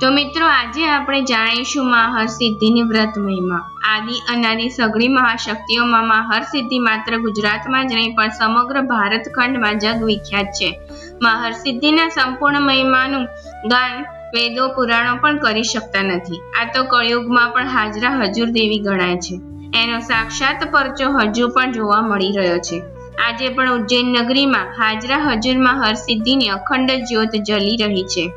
તો મિત્રો, આજે આપણે જાણીશું મા હરસિદ્ધિની વ્રત મહિમા આદિ, અનાદિ સઘળી મહાશક્તિઓમાં મા હરસિદ્ધિ માત્ર ગુજરાતમાં જ નહીં, પણ સમગ્ર ભારતખંડમાં જગ વિખ્યાત છે. મા હરસિદ્ધિના સંપૂર્ણ મહિમાનું ગાન વેદો, પુરાણો પણ કરી શકતા નથી. આ તો કળિયુગમાં પણ હાજરા હજુર દેવી ગણાય છે. એનો સાક્ષાત પરચો હજુ પણ જોવા મળી રહ્યો છે. આજે પણ ઉજ્જૈન નગરીમાં હાજરા હજુરમાં હરસિદ્ધિની અખંડ જ્યોત જલી રહી છે.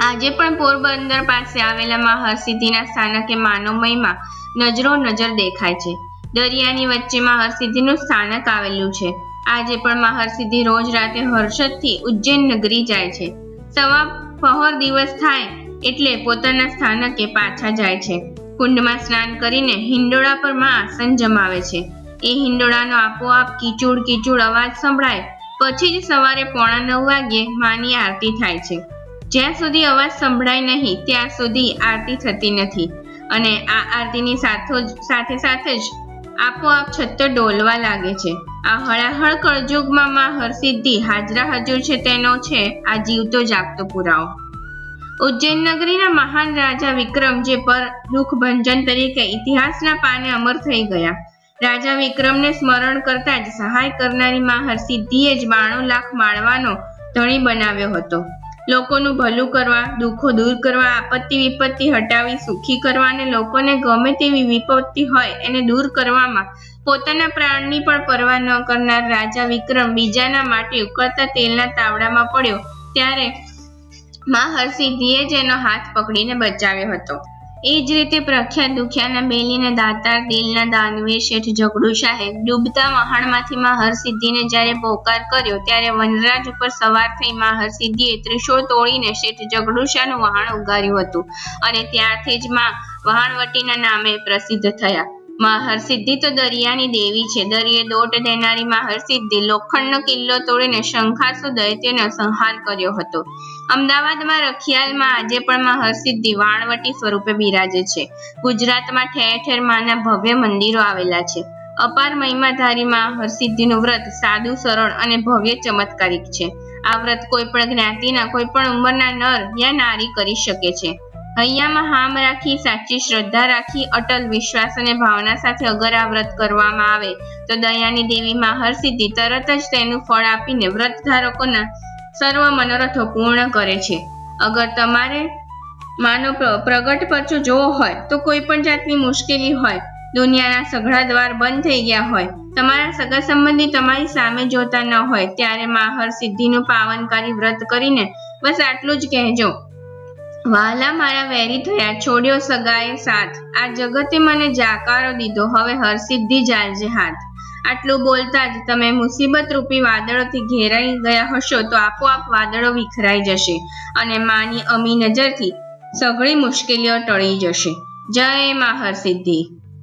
આજે પણ પોરબંદર પાસે આવેલા મા હરસિદ્ધિના સ્થાનકે માનો મહિમા નજરો નજર દેખાય છે. દરિયાની વચ્ચેમાં હરસિદ્ધિનું સ્થાનક આવેલું છે. આજે પણ મહર્ષિદ્ધિ રોજ રાતે હર્ષદથી ઉજ્જૈન નગરી જાય છે. સવા પહોર દિવસ થાય એટલે પોતાના સ્થાનકે પાછા જાય છે. કુંડમાં સ્નાન કરીને હિંડોળા પરમાં આસન જમાવે છે. એ હિંડોળાનો આપોઆપ કીચુડ કીચુડ અવાજ સંભળાય. પછી જ સવારે પોણા નવ વાગ્યે માની આરતી થાય છે. જ્યાં સુધી અવાજ સંભળાય નહીં, ત્યાં સુધી આરતી થતી નથી. અને આ આરતીની સાથો સાથે સાથે જ આપોઆપ છત્તો ડોલવા લાગે છે. આ હળાહળ કળજુગમાં માં હરસિદ્ધિ હાજરા હજુર છે તેનો છે, આ જીવતો જાગતો પુરાવો. ઉજ્જૈન નગરીના મહાન રાજા વિક્રમ, જે પર દુઃખ ભંજન તરીકે ઇતિહાસના પાને અમર થઈ ગયા. રાજા વિક્રમને સ્મરણ કરતા જ સહાય કરનારી માં હરસિદ્ધિએ જ બાણું લાખ માળવાનો ધણી બનાવ્યો હતો. લોકોનું ભલું કરવા, દુઃખો દૂર કરવા, આપત્તિ વિપત્તિ હટાવી, સુખી કરવા અને લોકોને ગમે તેવી વિપત્તિ હોય એને દૂર કરવામાં, પોતાના પ્રાણની પણ પરવા ન કરનાર રાજા વિક્રમ બીજાના માટે ઉકળતા તેલના તાવડામાં પડ્યો, ત્યારે મા હરસિદ્ધિએ જ એનો હાથ પકડીને બચાવ્યો હતો. એ જ રીતે પ્રખ્યાત દુખિયાના બેલીને દાતાર દિલના દાનવીર શેઠ ઝઘડુ શાહે ડૂબતા વહાણમાંથી માં હરસિદ્ધિને જ્યારે પોકાર કર્યો ત્યારે વનરાજ ઉપર સવાર થઈ માં હરસિદ્ધિએ ત્રિશૂળ તોડીને શેઠ ઝઘડુ શાહનું વહાણ ઉગાર્યું હતું. અને ત્યારથી જ માં વહાણવટીના નામે પ્રસિદ્ધ થયા. માં હરસિદ્ધિ તો દરિયાની દેવી છે. દરિયે દોટ દેનારી માં હરસિદ્ધિ લોખંડનો કિલ્લો તોડીને શંખાસુ દૈત્યનો સંહાર કર્યો હતો. અમદાવાદમાં રખિયાલમાં આજે પણ માં હરસિદ્ધિ વાણવટી સ્વરૂપે બિરાજે છે. ગુજરાતમાં ઠેર ઠેર માના ભવ્ય મંદિરો આવેલા છે. અપાર મહિમાધારી માં હરસિદ્ધિનું વ્રત સાદું, સરળ અને ભવ્ય ચમત્કારિક છે. આ વ્રત કોઈ પણ જ્ઞાતિના, કોઈ પણ ઉંમરના નર યા નારી કરી શકે છે. હૈયામાં હામ રાખી સાચી શ્રદ્ધા રાખી, અટલ વિશ્વાસ અને ભાવના સાથે અગર આ વ્રત કરવામાં આવે, તો દયાની દેવી માં હરસિદ્ધિ તરત જ તેનું ફળ આપીને વ્રત ધારકોના સર્વ મનોરથો પૂર્ણ કરે છે. અગર તમારે માનો પ્રગટ પરચો જોવો હોય, તો કોઈ પણ જાતની મુશ્કેલી હોય, દુનિયાના સઘળા દ્વાર બંધ થઈ ગયા હોય, તમારા સગા સંબંધી તમારી સામે જોતા ન હોય, ત્યારે માં હરસિદ્ધિનું પાવનકારી વ્રત કરીને બસ આટલું જ કહેજો. વાલા મારા વેરી થયા, છોડ્યો સગાએ સાથ. આ જગતે મને જાકારો દીધો, હવે હરસિદ્ધિ જાલજે હાથ. આટલું બોલતા જ તમે મુસીબત રૂપી વાદળોથી ઘેરાઈ ગયા હશો, તો આપોઆપ વાદળો વિખરાઈ જશે અને માની અમી નજરથી સઘળી મુશ્કેલીઓ ટળી જશે. જય મા હરસિદ્ધિ.